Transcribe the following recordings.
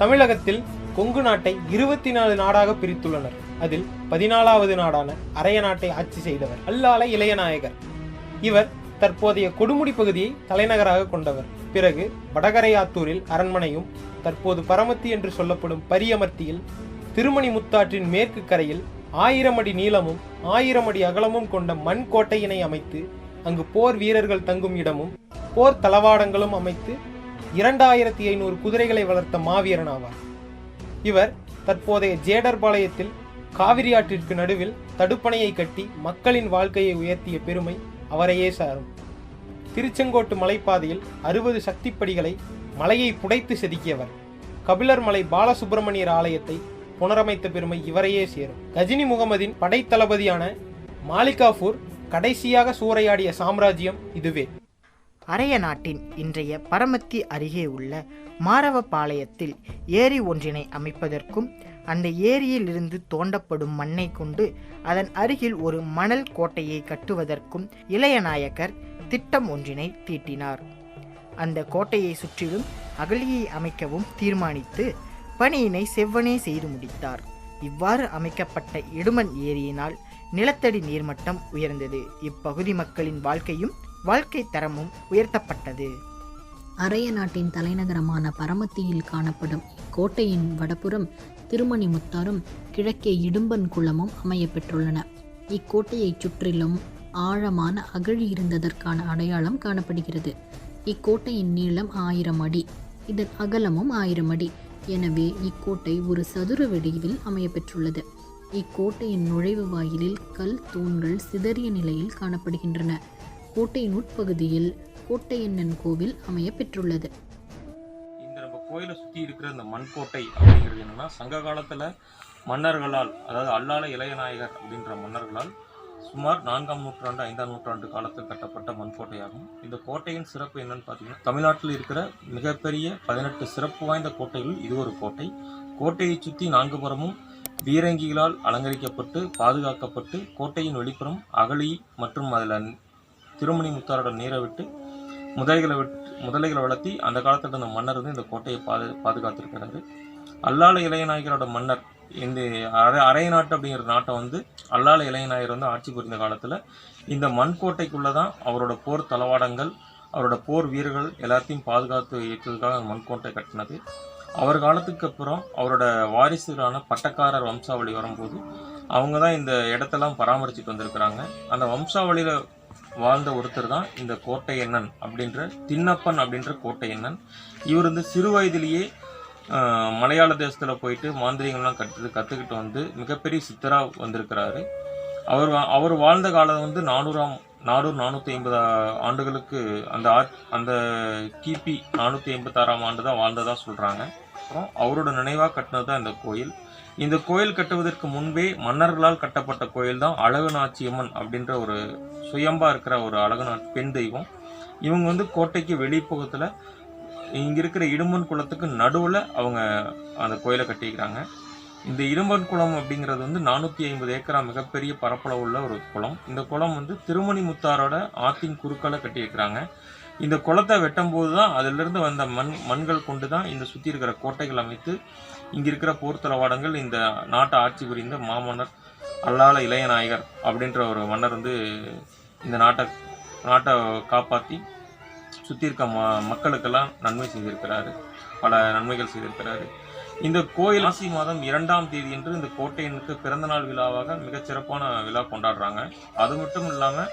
தமிழகத்தில் கொங்கு நாட்டை இருபத்தி நாலு நாடாக பிரித்துள்ளனர். அதில் பதினாலாவது நாடான அரைய நாட்டை ஆட்சி செய்தவர். அல்லால இளையநாயகர் இவர் தற்போதைய கொடுமுடி பகுதியை தலைநகராக கொண்டவர். பிறகு வடகரையாத்தூரில் அரண்மனையும் தற்போது பரமத்தி என்று சொல்லப்படும் பரியமர்த்தியில் திருமணி முத்தாற்றின் மேற்கு கரையில் ஆயிரம் அடி நீளமும் ஆயிரம் அடி அகலமும் கொண்ட மண் கோட்டையினை அமைத்து அங்கு போர் வீரர்கள் தங்கும் இடமும் போர் தளவாடங்களும் அமைத்து இரண்டாயிரத்தி ஐநூறு குதிரைகளை வளர்த்த மாவீரன் ஆவார். இவர் தற்போதைய ஜேடர்பாளையத்தில் காவிரி ஆற்றிற்கு நடுவில் தடுப்பணையை கட்டி மக்களின் வாழ்க்கையை உயர்த்திய பெருமை அவரையே சாரும். திருச்செங்கோட்டு மலைப்பாதையில் அறுபது சக்திப்படிகளை மலையை புடைத்து செதுக்கியவர். கபிலர் மலை பாலசுப்பிரமணியர் ஆலயத்தை புனரமைத்த பெருமை இவரையே சேரும். கஜினி முகமதின் படைத்தளபதியான மாலிகாபூர் கடைசியாக சூறையாடிய சாம்ராஜ்யம் இதுவே. அரைய நாட்டின் இன்றைய பரமத்தி அருகே உள்ள மாரவபாளையத்தில் ஏரி ஒன்றினை அமைப்பதற்கும் அந்த ஏரியிலிருந்து தோண்டப்படும் மண்ணை கொண்டு அதன் அருகில் ஒரு மணல் கோட்டையை கட்டுவதற்கும் இளையநாயக்கர் திட்டம் ஒன்றினை தீட்டினார். அந்த கோட்டையை சுற்றிலும் அகழியை அமைக்கவும் தீர்மானித்து பணியினை செவ்வனே செய்து முடித்தார். இவ்வாறு அமைக்கப்பட்ட இடுமன் ஏரியினால் நிலத்தடி நீர்மட்டம் உயர்ந்தது. இப்பகுதி மக்களின் வாழ்க்கையும் வாழ்க்கை தரமும் உயர்த்தப்பட்டது. அரைய நாட்டின் தலைநகரமான பரமத்தியில் காணப்படும் இக்கோட்டையின் வடபுறம் திருமணி முத்தாரும் கிழக்கே இடும்பன் குளமும் அமைய பெற்றுள்ளன இக்கோட்டையைச் சுற்றிலும் ஆழமான அகழி இருந்ததற்கான அடையாளம் காணப்படுகிறது. இக்கோட்டையின் நீளம் ஆயிரம் அடி இதன் அகலமும் ஆயிரம் அடி. எனவே இக்கோட்டை ஒரு சதுர வடிவில் அமைய பெற்றுள்ளது இக்கோட்டையின் நுழைவு வாயிலில் கல் தூண்கள் சிதறிய நிலையில் காணப்படுகின்றன. கோட்டையின் உட்பகுதியில் கோட்டையண்ணன் கோவில் அமைய பெற்றுள்ளது. இந்த நம்ம கோயிலை சுற்றி இருக்கிற இந்த மண்கோட்டை அப்படிங்கிறது என்னன்னா சங்க காலத்தில் மன்னர்களால் அதாவது அல்லால இளையநாயகர் அப்படின்ற மன்னர்களால் சுமார் நான்காம் நூற்றாண்டு ஐந்தாம் நூற்றாண்டு காலத்தில் கட்டப்பட்ட மண்கோட்டையாகும் இந்த கோட்டையின் சிறப்பு என்னன்னு பார்த்தீங்கன்னா தமிழ்நாட்டில் இருக்கிற மிகப்பெரிய பதினெட்டு சிறப்பு வாய்ந்த கோட்டைகளில் இது ஒரு கோட்டை. கோட்டையை சுற்றி நான்கு புறமும் பீரங்கிகளால் அலங்கரிக்கப்பட்டு பாதுகாக்கப்பட்டு கோட்டையின் வெளிப்புறம் அகழி மற்றும் அதில் திருமணி முத்தாரோட நீரை விட்டு முதலைகளை விட்டு முதலைகளை வளர்த்தி அந்த காலத்தில் இருந்த மன்னர் வந்து இந்த கோட்டையை பாது பாதுகாத்திருக்கிறாரு. அல்லால இளையநாயகரோட மன்னர் இந்த அரை அரைய நாட்டு அப்படிங்கிற நாட்டை வந்து அல்லால இளையநாயகர் வந்து ஆட்சி புரிந்த காலத்தில் இந்த மண் கோட்டைக்குள்ளே தான் அவரோட போர் தளவாடங்கள் அவரோட போர் வீரர்கள் எல்லாத்தையும் பாதுகாத்து வைத்ததுக்காக மண் கோட்டை கட்டினது. அவர் காலத்துக்கு அப்புறம் அவரோட வாரிசுகளான பட்டக்காரர் வம்சாவளி வரும்போது அவங்க தான் இந்த இடத்தெல்லாம் பராமரிச்சுட்டு வந்திருக்கிறாங்க. அந்த வம்சாவளியில் வாழ்ந்த ஒருத்தர் தான் இந்த கோட்டையண்ணன் அப்படின்ற திண்ணப்பன் அப்படின்ற கோட்டையண்ணன். இவர் வந்து சிறு வயதிலேயே மலையாள தேசத்தில் போயிட்டு மாந்திரிகம்லாம் கற்று கற்றுக்கிட்டு வந்து மிகப்பெரிய சித்தராக வந்திருக்கிறாரு. அவர் வா- அவர் வாழ்ந்த காலம் வந்து நானூறாம் நானூறு நானூற்றி ஐம்பது ஆண்டுகளுக்கு அந்த ஆட் அந்த கிபி நானூற்றி ஐம்பத்தாறாம் ஆண்டு தான் வாழ்ந்ததாக சொல்கிறாங்க அப்புறம் அவரோட நினைவாக கட்டினது தான் இந்த கோயில். இந்த கோயில் கட்டுவதற்கு முன்பே மன்னர்களால் கட்டப்பட்ட கோயில் தான் அழகுநாச்சியம்மன் அப்படின்ற ஒரு சுயம்பா இருக்கிற ஒரு அழகுநா பெண் தெய்வம். இவங்க வந்து கோட்டைக்கு வெளிப்புகத்தில் இங்கே இருக்கிற இடும்பன் குளத்துக்கு நடுவில் அவங்க அந்த கோயிலை கட்டிக்கிறாங்க இந்த இடும்பன் குளம் அப்படிங்கிறது வந்து நானூற்றி ஐம்பது ஏக்கரா மிகப்பெரிய பரப்பளவு உள்ள ஒரு குளம். இந்த குளம் வந்து திருமணி முத்தாரோட ஆத்தின் குறுக்களை கட்டியிருக்கிறாங்க. இந்த குளத்தை வெட்டும்போது தான் அதிலிருந்து வந்த மண் மண்கள் கொண்டு தான் இந்த சுற்றி இருக்கிற கோட்டைகள் அமைத்து இங்கே இருக்கிற போர் தளவாடங்கள் இந்த நாட்டை ஆட்சி புரிந்த மாமன்னர் அல்லால இளையநாயகர் அப்படின்ற ஒரு மன்னர் வந்து இந்த நாட்டை நாட்டை காப்பாற்றி சுற்றி இருக்க ம மக்களுக்கெல்லாம் நன்மை செய்திருக்கிறாரு. பல நன்மைகள் செய்திருக்கிறாரு. இந்த கோயில் ஆசி மாதம் இரண்டாம் தேதி என்று இந்த கோட்டையனுக்கு பிறந்தநாள் விழாவாக மிகச் சிறப்பான விழா கொண்டாடுறாங்க. அது மட்டும் இல்லாமல்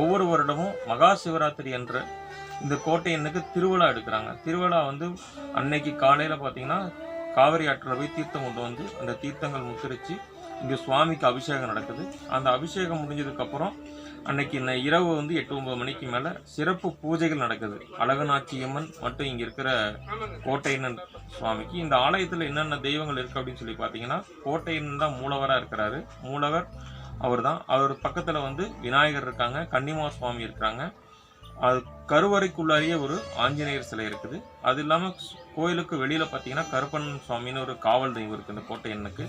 ஒவ்வொரு வருடமும் மகா சிவராத்திரி என்ற இந்த கோட்டையனுக்கு திருவிழா எடுக்கிறாங்க. திருவிழா வந்து அன்னைக்கு காலையில் பார்த்தீங்கன்னா காவிரி ஆற்றில் போய் தீர்த்தம் கொண்டு வந்து அந்த தீர்த்தங்கள் முத்திரிச்சு இங்கே சுவாமிக்கு அபிஷேகம் நடக்குது. அந்த அபிஷேகம் முடிஞ்சதுக்கப்புறம் அன்னைக்கு இந்த இரவு வந்து எட்டு ஒன்பது மணிக்கு மேலே சிறப்பு பூஜைகள் நடக்குது. அழகநாச்சியம்மன் மற்றும் இங்கே இருக்கிற கோட்டையண்ணன் சுவாமிக்கு. இந்த ஆலயத்தில் என்னென்ன தெய்வங்கள் இருக்குது அப்படின்னு சொல்லி பார்த்தீங்கன்னா கோட்டையண்ணன் தான் மூலவராக இருக்கிறாரு. மூலவர் அவர் தான் அவர் பக்கத்தில் வந்து விநாயகர் இருக்காங்க கன்னிமா சுவாமி இருக்கிறாங்க அது கருவறைக்குள்ளாரியே ஒரு ஆஞ்சநேயர் சிலை இருக்குது. அது இல்லாமல் கோயிலுக்கு வெளியில் பார்த்தீங்கன்னா கருப்பன் சுவாமின்னு ஒரு காவல் தெய்வம் இருக்குது இந்த கோட்டை எண்ணுக்கு.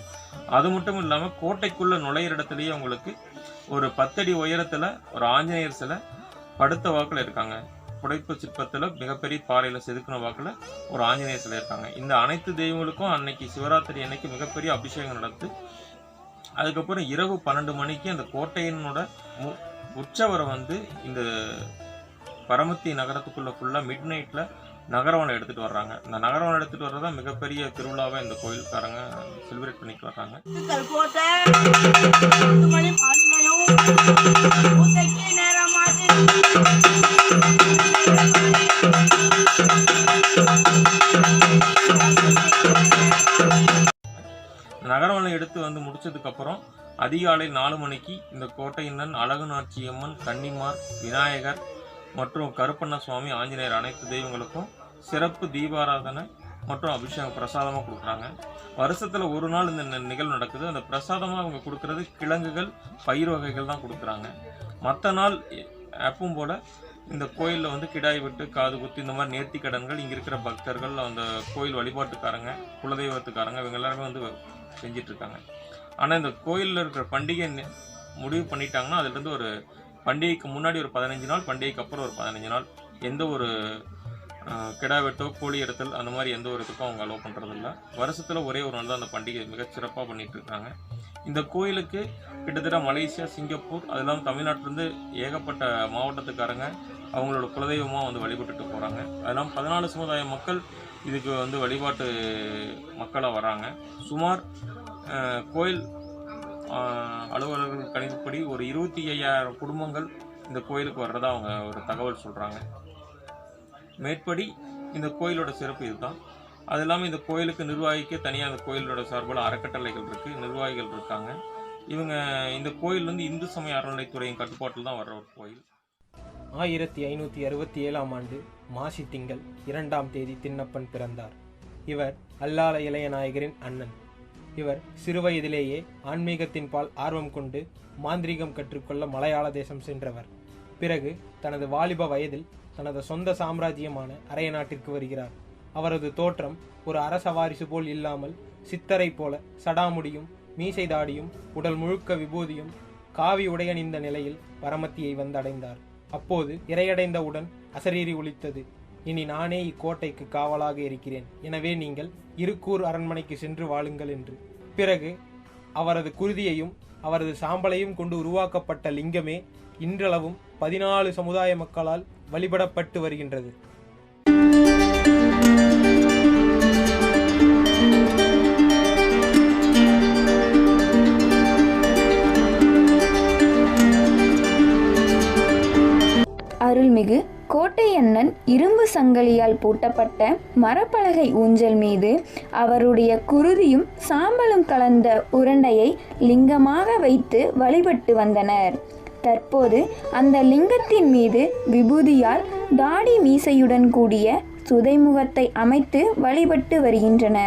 அது மட்டும் இல்லாமல் கோட்டைக்குள்ளே நுழையிற இடத்துலையே உங்களுக்கு ஒரு பத்தடி உயரத்தில் ஒரு ஆஞ்சநேயர் சிலை படுத்த வாக்கில் இருக்காங்க. புடைப்பு சிற்பத்தில் மிகப்பெரிய பாறையில் செதுக்கின வாக்கில் ஒரு ஆஞ்சநேயர் சிலை இருக்காங்க. இந்த அனைத்து தெய்வங்களுக்கும் அன்னைக்கு சிவராத்திரி அன்னைக்கு மிகப்பெரிய அபிஷேகம் நடத்து அதுக்கப்புறம் இரவு பன்னெண்டு மணிக்கு அந்த கோட்டையினோட மு உற்சவரை வந்து இந்த பரமத்தி நகரத்துக்குள்ள ஃபுல்லாக மிட் நைட்டில் நகரவனை எடுத்துகிட்டு வர்றாங்க. இந்த நகரவனை எடுத்துகிட்டு வர்றதா மிகப்பெரிய திருவிழாவை இந்த கோயில்காரங்க செலிப்ரேட் பண்ணிட்டு வர்றாங்க. நகரவனை எடுத்து வந்து முடிச்சதுக்கப்புறம் அதிகாலை நாலு மணிக்கு இந்த கோட்டையினன் அழகு நாச்சியம்மன் கன்னிமார் விநாயகர் மற்றும் கருப்பண்ண சுவாமி ஆஞ்சநேயர் அனைத்து தெய்வங்களுக்கும் சிறப்பு தீபாராதனை மற்றும் அபிஷேகம் பிரசாதமாக கொடுக்குறாங்க. வருஷத்தில் ஒரு நாள் இந்த நிகழ்வு நடக்குது. அந்த பிரசாதமாக அவங்க கொடுக்குறது கிழங்குகள் பயிர் வகைகள் தான் கொடுக்குறாங்க. மற்ற நாள் அப்பும் எப்பவும் போல் இந்த கோயிலில் வந்து கிடாய் விட்டு காது குத்து இந்த மாதிரி நேர்த்தி கடன்கள் இங்கே இருக்கிற பக்தர்கள் அந்த கோயில் வழிபாட்டுக்காரங்க குலதெய்வத்துக்காரங்க இவங்க எல்லாருமே வந்து செஞ்சிட்ருக்காங்க. ஆனால் இந்த கோயிலில் இருக்கிற பண்டிகை முடிவு பண்ணிட்டாங்கன்னா அதுலேருந்து ஒரு பண்டிகைக்கு முன்னாடி ஒரு பதினஞ்சு நாள் பண்டிகைக்கு அப்புறம் ஒரு பதினஞ்சு நாள் எந்த ஒரு கிடா வெட்டோ கோழி எடுத்தல் அந்த மாதிரி எந்த ஒரு இதுக்கும் அவங்க அலோவ் பண்ணுறதில்ல வருஷத்தில் ஒரே ஒரு நாள் தான் அந்த பண்டிகை மிகச்சிறப்பாக பண்ணிகிட்ருக்காங்க இருக்காங்க இந்த கோயிலுக்கு கிட்டத்தட்ட மலேசியா சிங்கப்பூர் அது இல்லாமல் தமிழ்நாட்டிலேருந்து ஏகப்பட்ட மாவட்டத்துக்காரங்க அவங்களோட குலதெய்வமாக வந்து வழிபட்டுட்டு போகிறாங்க அதெல்லாம் பதினாலு சமுதாய மக்கள் இதுக்கு வந்து வழிபாட்டு மக்களாக வராங்க. சுமார் கோயில் அலுவலர்கள் கணிதப்படி ஒரு இருபத்தி ஐயாயிரம் குடும்பங்கள் இந்த கோயிலுக்கு வர்றதா அவங்க ஒரு தகவல் சொல்கிறாங்க மேற்படி இந்த கோயிலோட சிறப்பு இதுதான். அது இல்லாமல் இந்த கோயிலுக்கு நிர்வாகிக்க தனியாக அந்த கோயிலோட சார்பில் அறக்கட்டளைகள் இருக்குது நிர்வாகிகள் இருக்காங்க. இவங்க இந்த கோயில் வந்து இந்து சமய அறநிலைத்துறையின் கட்டுப்பாட்டில் தான் வர்ற ஒரு கோயில். ஆயிரத்தி ஐநூற்றி அறுபத்தி ஏழாம் ஆண்டு மாசி திங்கள் இரண்டாம் தேதி தின்னப்பன் பிறந்தார். இவர் அல்லால இளையநாயகரின் அண்ணன். இவர் சிறுவயதிலேயே ஆன்மீகத்தின் பால் ஆர்வம் கொண்டு மாந்திரீகம் கற்றுக்கொள்ள மலையாள தேசம் சென்றவர். பிறகு தனது வாலிப வயதில் தனது சொந்த சாம்ராஜ்யமான அரைய நாட்டிற்கு வருகிறார். அவரது தோற்றம் ஒரு அரச வாரிசு போல் இல்லாமல் சித்தரை போல சடாமுடியும் மீசை தாடியும் உடல் முழுக்க விபூதியும் காவி உடையணிந்த நிலையில் பரமத்தியை வந்தடைந்தார். அப்போது இரையடைந்தவுடன் அசரீரி ஒலித்தது. இனி நானே இக்கோட்டைக்கு காவலாக இருக்கிறேன். எனவே நீங்கள் இருக்கூர் அரண்மனைக்கு சென்று வாழுங்கள் என்று. பிறகு அவரது குருதியையும் அவரது சாம்பலையும் கொண்டு உருவாக்கப்பட்ட லிங்கமே இன்றளவும் பதினாலு சமுதாய மக்களால் வழிபடப்பட்டு வருகின்றது. அருள்மிகு கோட்டையண்ணன் இரும்பு சங்கலியால் பூட்டப்பட்ட மரப்பலகை ஊஞ்சல் மீது அவருடைய குருதியும் சாம்பலும் கலந்த உருண்டையை லிங்கமாக வைத்து வழிபட்டு வந்தனர். தற்போது அந்த லிங்கத்தின் மீது விபூதியால் தாடி மீசையுடன் கூடிய சுதைமுகத்தை அமைத்து வழிபட்டு வருகின்றன.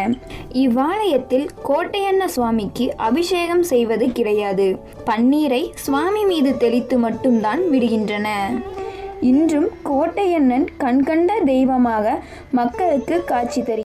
இவ்வாலயத்தில் கோட்டையண்ண சுவாமிக்கு அபிஷேகம் செய்வது கிடையாது. பன்னீரை சுவாமி மீது தெளித்து மட்டும்தான் விடுகின்றன. இன்றும் கோட்டையண்ணன் கண்கண்ட தெய்வமாக மக்களுக்கு காட்சி தருகிறார்